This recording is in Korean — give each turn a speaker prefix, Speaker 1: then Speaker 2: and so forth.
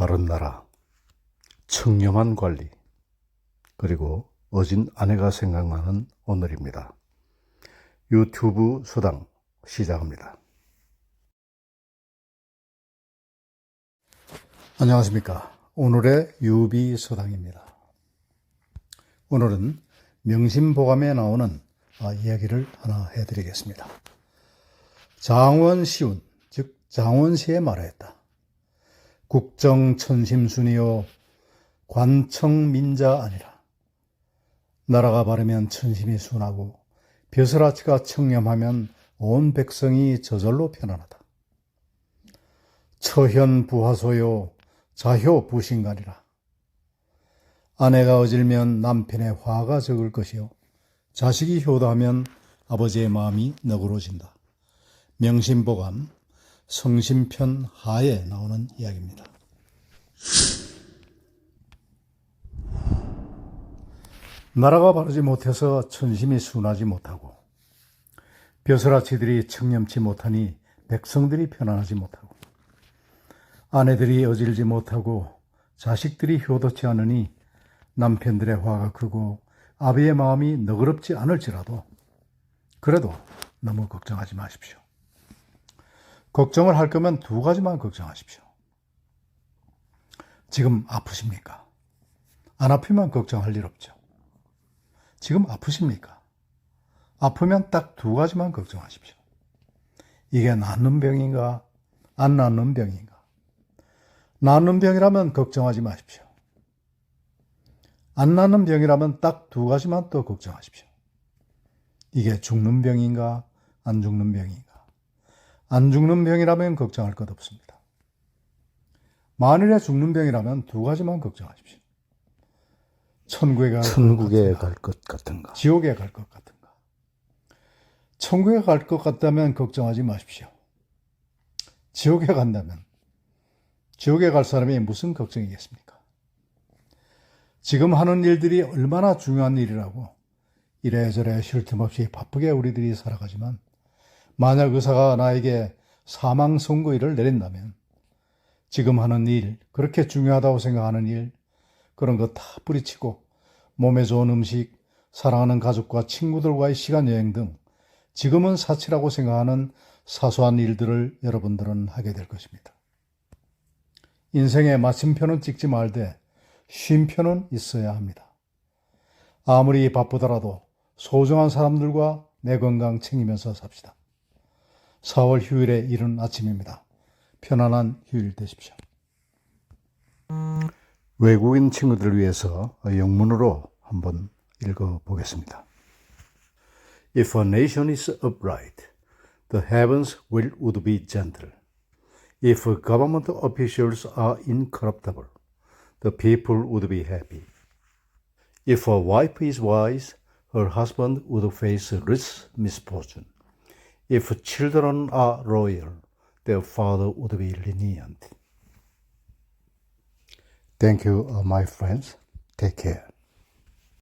Speaker 1: 바른 나라, 청렴한 관리, 그리고 어진 아내가 생각나는 오늘입니다. 유튜브 수당 시작합니다. 안녕하십니까. 오늘의 유비 수당입니다. 오늘은 명심보감에 나오는 아, 이야기를 하나 해드리겠습니다. 장원시운, 즉 장원시에 말하였다. 국정천심순이요 관청민자 아니라 나라가 바르면 천심이 순하고 벼슬아치가 청렴하면 온 백성이 저절로 편안하다. 처현 부하소요 자효 부신간이라 아내가 어질면 남편의 화가 적을 것이요 자식이 효도하면 아버지의 마음이 너그러진다. 명심보감 성심편 하에 나오는 이야기입니다. 나라가 바르지 못해서 천심이 순하지 못하고 벼슬아치들이 청렴치 못하니 백성들이 편안하지 못하고 아내들이 어질지 못하고 자식들이 효도치 않으니 남편들의 화가 크고 아비의 마음이 너그럽지 않을지라도 그래도 너무 걱정하지 마십시오. 걱정을 할 거면 두 가지만 걱정하십시오. 지금 아프십니까? 안 아프면 걱정할 일 없죠. 지금 아프십니까? 아프면 딱 두 가지만 걱정하십시오. 이게 낫는 병인가? 안 낫는 병인가? 낫는 병이라면 걱정하지 마십시오. 안 낫는 병이라면 딱 두 가지만 또 걱정하십시오. 이게 죽는 병인가? 안 죽는 병인가? 안 죽는 병이라면 걱정할 것 없습니다. 만일에 죽는 병이라면 두 가지만 걱정하십시오. 천국에 갈
Speaker 2: 천국에 갈 것 같은가?
Speaker 1: 지옥에 갈 것 같은가? 천국에 갈 것 같다면 걱정하지 마십시오. 지옥에 간다면 지옥에 갈 사람이 무슨 걱정이겠습니까? 지금 하는 일들이 얼마나 중요한 일이라고 이래저래 쉴 틈 없이 바쁘게 우리들이 살아가지만 만약 의사가 나에게 사망 선고일을 내린다면 지금 하는 일, 그렇게 중요하다고 생각하는 일, 그런 거 다 뿌리치고 몸에 좋은 음식, 사랑하는 가족과 친구들과의 시간 여행 등 지금은 사치라고 생각하는 사소한 일들을 여러분들은 하게 될 것입니다. 인생의 마침표는 찍지 말되 쉼표는 있어야 합니다. 아무리 바쁘더라도 소중한 사람들과 내 건강 챙기면서 삽시다. 4월 휴일에 이른 아침입니다. 편안한 휴일 되십시오. 외국인 친구들을 위해서 영문으로 한번 읽어 보겠습니다. If a nation is upright, the heavens will would be gentle. If government officials are incorruptible, the people would be happy. If a wife is wise, her husband would face less misfortune. If children are loyal, their father would be lenient. Thank you, uh, my friends. Take care.